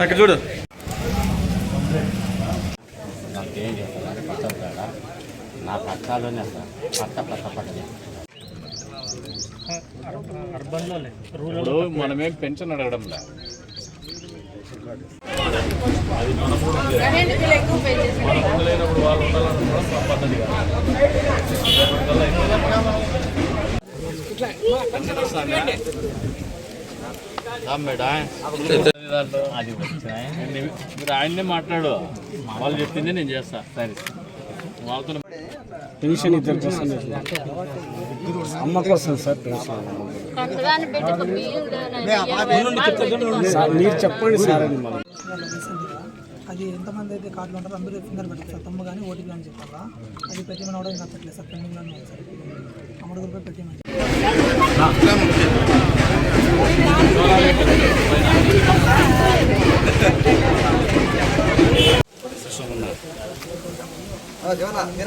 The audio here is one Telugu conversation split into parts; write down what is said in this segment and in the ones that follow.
అక్కడ చూడు. నాకేం కాడ నా పక్కలోనే సార్ పక్క పక్క పక్కనే ఇప్పుడు మనమేం పెన్షన్ అడగడం లే కరెంట్ బిల్ ఉండలేనప్పుడు వాళ్ళు మా పద్ధతి కాదు అది మీరు ఆయన్నే మాట్లాడు వాళ్ళు చెప్పింది నేను చేస్తా సరే వాళ్ళతో పెన్షన్ ఇద్దరు కోసం అమ్మ కోసం సార్ పెన్షన్ మీరు చెప్పండి సార్ అది మనం అది ఎంతమంది అయితే కార్డులు ఉంటారో అందరూ ఫింగర్ పెట్టారు సార్ తమ్ము కానీ ఓటీపీ అని చెప్పారా అది పెట్టిమని కూడా ఇంకా పెట్టలేదు సార్ పెండింగ్లోనే ఉంది సార్. అమౌంట్ రూపాయలు పెట్టిమని నాన్న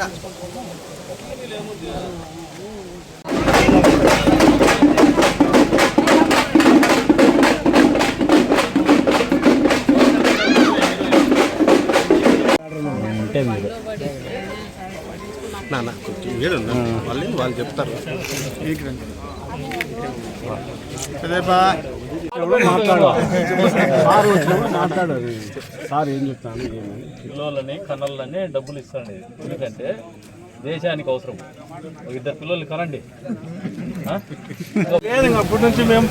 ఏడున్నా వాళ్ళు చెప్తారు. మాట్లాడు సార్ వచ్చినప్పుడు మాట్లాడు సార్ ఏం చెప్తాను పిల్లలని కన్నలని డబ్బులు ఇస్తాండి ఎందుకంటే దేశానికి అవసరం. ఒక ఇద్దరు పిల్లల్ని కనండి. అప్పటి నుంచి మేము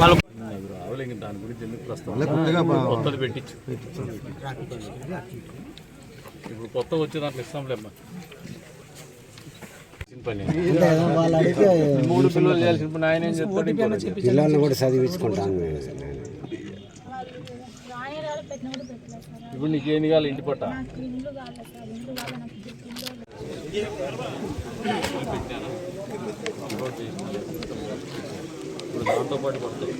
వాళ్ళు దాని గురించి ఎందుకు ప్రస్తావన? కొత్తది పెట్టించు. ఇప్పుడు కొత్త వచ్చే దాంట్లో ఇస్తాంలేమ్మా మూడు పిల్లలు చేయాల్సిన పని ఆయన ఏం చెప్తాడు. పిల్లల్ని కూడా చదివించుకుంటాను ఇప్పుడు నీకేం కావాలి? ఇంటి పట్ట? ఇప్పుడు దాంతో పాటు పడతాయి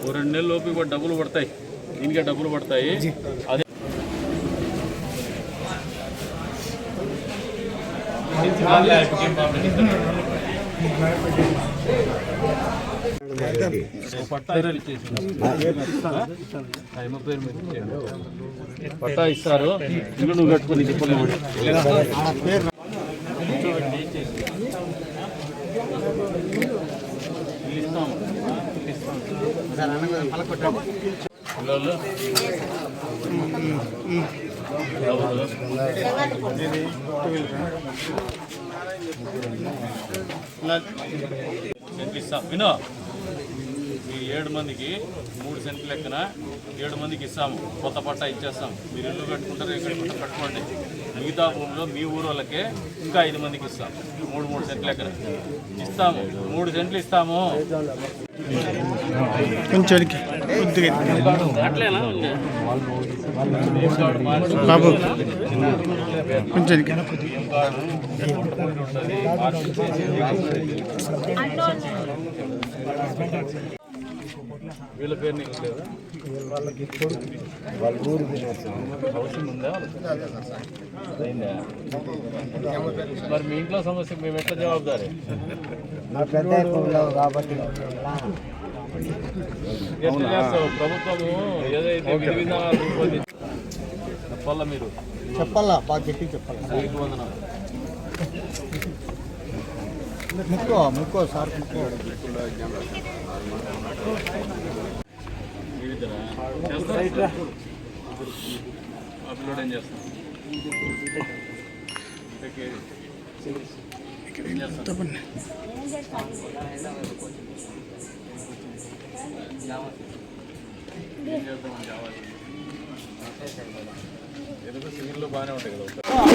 ఓ రెండు నెలల లోపు కూడా డబ్బులు పడతాయి. దీనికే డబ్బులు పడతాయి. అదే పట్టా ఇస్తారు. ఇల్లు నువ్వు కట్టుకుని చెప్పలు ఇస్తాం వినో. ఏడు మందికి మూడు సెంట్లు లెక్కన ఏడు మందికి ఇస్తాము. కొత్త పట్టా ఇచ్చేస్తాం. మీరు ఇల్లు కట్టుకుంటారు ఎక్కడ కట్టుకుంటారు కట్టుకోండి మిగతా భూమిలో మీ ఊరు వాళ్ళకే ఇంకా ఐదు మందికి ఇస్తాం. మూడు మూడు సెంట్లు లెక్కన. ఇస్తాము. మూడు సెంట్లు ఇస్తాము. అట్లేనా? బాబు కొంచెం వీళ్ళ పేరు నీకు లేదా? హౌసింగ్ ఉందా అయిందా? మరి మీ ఇంట్లో సమస్య మేము ఎట్లా జవాబుదారి? నా పెద్ద కాబట్టి. ప్రభుత్వము ఏదైతే విధి విధానాలు రూపొందించి చెప్పాలా మీరు? చెప్పాలా? బాగా గట్టి చెప్పాలా? ముక్కో ముక్కో సార్ ముక్కో మీరిద్దరా? ఏం చేస్తాడు? ఏం చేస్తాడు? కావాలి ఎందుకు సివిల్లో బాగానే ఉంటాయి కదా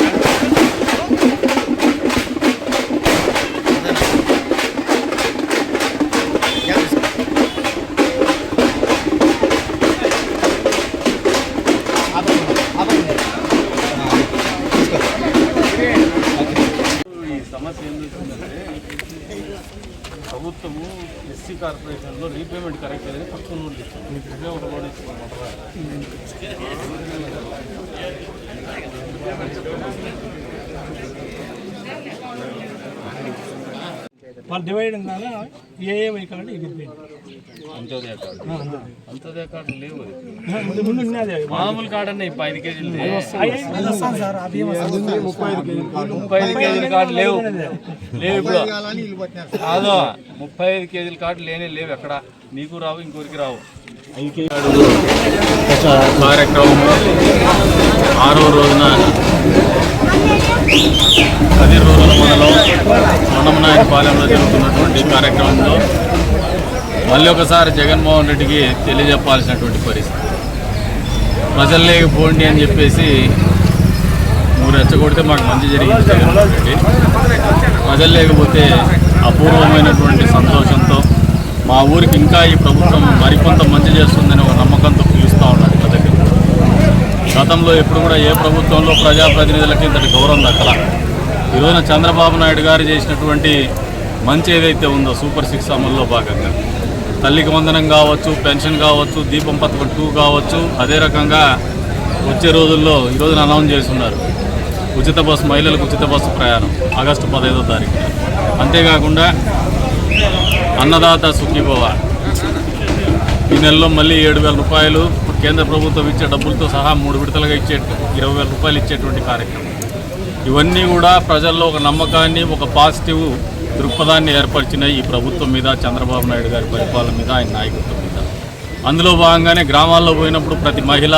సమస్య ఏం ప్రభుత్వము ఎస్సీ కార్పొరేషన్లో రీపేమెంట్ కరెక్ట్ లేదని పక్కన నోట్లు ఇచ్చింది. ఇదే ఒక ఇచ్చింది మొదట వాళ్ళు డివైడ్ ద్వారా ఏ ఏ వెహికల్ అంటే ఇది పోయింది. అంత్యోదయ కార్డు. అంత్యోదయ కార్డు లేవు ముందు ముందు ఉన్నది అది. మామూలు కార్డు అన్న ఇప్పుడు ఐదు కేజీలు ముప్పై ఐదు కేజీల కార్డు. లేవు. లేవు ఇప్పుడు. కాదు ముప్పై ఐదు కేజీల కార్డు లేనే లేవు ఎక్కడ. నీకు రావు ఇంకోరికి రావు. కార్యక్రమం ఆరో రోజున పది రోజుల మండలం మండమనాయకపాలెంలో జరుగుతున్నటువంటి కార్యక్రమంలో మళ్ళీ ఒకసారి జగన్మోహన్ రెడ్డికి తెలియజెప్పాల్సినటువంటి పరిస్థితి. ప్రజల్లోకి పోండి అని చెప్పేసి నువ్వు రెచ్చగొడితే మాకు మంచి జరిగింది జగన్మోహన్ రెడ్డి. ప్రజలు లేకపోతే అపూర్వమైనటువంటి సంతోషంతో మా ఊరికి ఇంకా ఈ ప్రభుత్వం మరికొంత మంచి చేస్తుందని ఒక నమ్మకంతో గతంలో ఎప్పుడు కూడా ఏ ప్రభుత్వంలో ప్రజాప్రతినిధులకి ఇంతటి గౌరవం దక్కల. ఈరోజున చంద్రబాబు నాయుడు గారు చేసినటువంటి మంచి ఏదైతే ఉందో సూపర్ సిక్స్ అమల్లో భాగంగా తల్లికి వందనం కావచ్చు పెన్షన్ కావచ్చు దీపం పథకం టూ కావచ్చు అదే రకంగా వచ్చే రోజుల్లో ఈరోజున అనౌన్స్ చేస్తున్నారు. ఉచిత బస్సు మహిళలకు ఉచిత బస్సు ప్రయాణం ఆగస్టు పదహైదో తారీఖు అంతేకాకుండా అన్నదాత సుఖీభవ. ఈ నెలలో మళ్ళీ ఏడు వేల రూపాయలు కేంద్ర ప్రభుత్వం ఇచ్చే డబ్బులతో సహా మూడు విడతలుగా ఇచ్చే ఇరవై వేల రూపాయలు ఇచ్చేటువంటి కార్యక్రమం. ఇవన్నీ కూడా ప్రజల్లో ఒక నమ్మకాన్ని ఒక పాజిటివ్ దృక్పథాన్ని ఏర్పరిచినాయి ఈ ప్రభుత్వం మీద చంద్రబాబు నాయుడు గారి పరిపాలన మీద ఆయన నాయకత్వం మీద. అందులో భాగంగానే గ్రామాల్లో పోయినప్పుడు ప్రతి మహిళ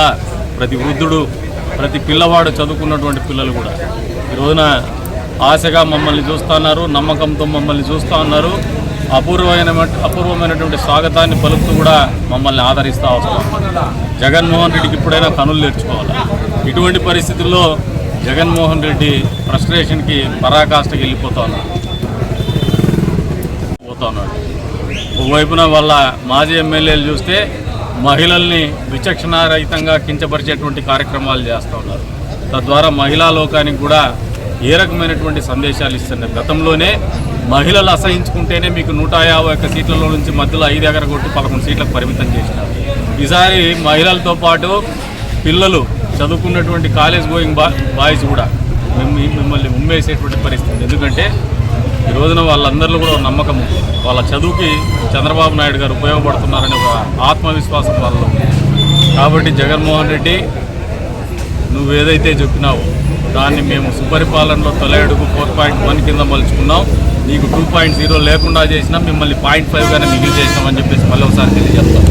ప్రతి వృద్ధుడు ప్రతి పిల్లవాడు చదువుకున్నటువంటి పిల్లలు కూడా. ఈ రోజున ఆశగా మమ్మల్ని చూస్తున్నారు నమ్మకంతో మమ్మల్ని చూస్తూ ఉన్నారు. అపూర్వమైన అపూర్వమైనటువంటి స్వాగతాన్ని పలుకుతూ కూడా మమ్మల్ని ఆదరిస్తూ వస్తాం జగన్మోహన్ రెడ్డికి ఇప్పుడైనా కనులు నేర్చుకోవాలి? ఇటువంటి పరిస్థితుల్లో జగన్మోహన్ రెడ్డి ఫ్రస్ట్రేషన్కి పరాకాష్ఠకి వెళ్ళిపోతా పోతున్నాడు పోతా ఉన్నాడు. ఒకవైపున వాళ్ళ మాజీ ఎమ్మెల్యేలు చూస్తే మహిళల్ని విచక్షణారహితంగా కించపరిచేటువంటి కార్యక్రమాలు చేస్తూ ఉన్నారు. తద్వారా మహిళా లోకానికి కూడా ఏ రకమైనటువంటి సందేశాలు ఇస్తున్నారు గతంలోనే మహిళలు అసహించుకుంటేనే మీకు నూట యాభై ఒక్క సీట్లలో నుంచి మధ్యలో ఐదు ఎగర కొట్టి పదకొండు సీట్లకు పరిమితం చేసినారు. ఈసారి మహిళలతో పాటు పిల్లలు చదువుకున్నటువంటి కాలేజ్ గోయింగ్ బాయ్స్ కూడా మిమ్మల్ని ఉమ్మేసేటువంటి పరిస్థితి. ఎందుకంటే ఈ రోజున వాళ్ళందరిలో కూడా నమ్మకం వాళ్ళ చదువుకి చంద్రబాబు నాయుడు గారు ఉపయోగపడుతున్నారనే ఒక ఆత్మవిశ్వాసం వాళ్ళలో కాబట్టి జగన్మోహన్ రెడ్డి నువ్వు ఏదైతే చెప్పినావో దాన్ని మేము సుపరిపాలనలో తొలి అడుగు ఫోర్ పాయింట్ వన్ కింద మలుచుకున్నాం. నీకు టూ పాయింట్ జీరో లేకుండా చేసినా మిమ్మల్ని పాయింట్ ఫైవ్గానే మిగిలి చేసినామని చెప్పేసి మళ్ళీ ఒకసారి తెలియజేస్తాం.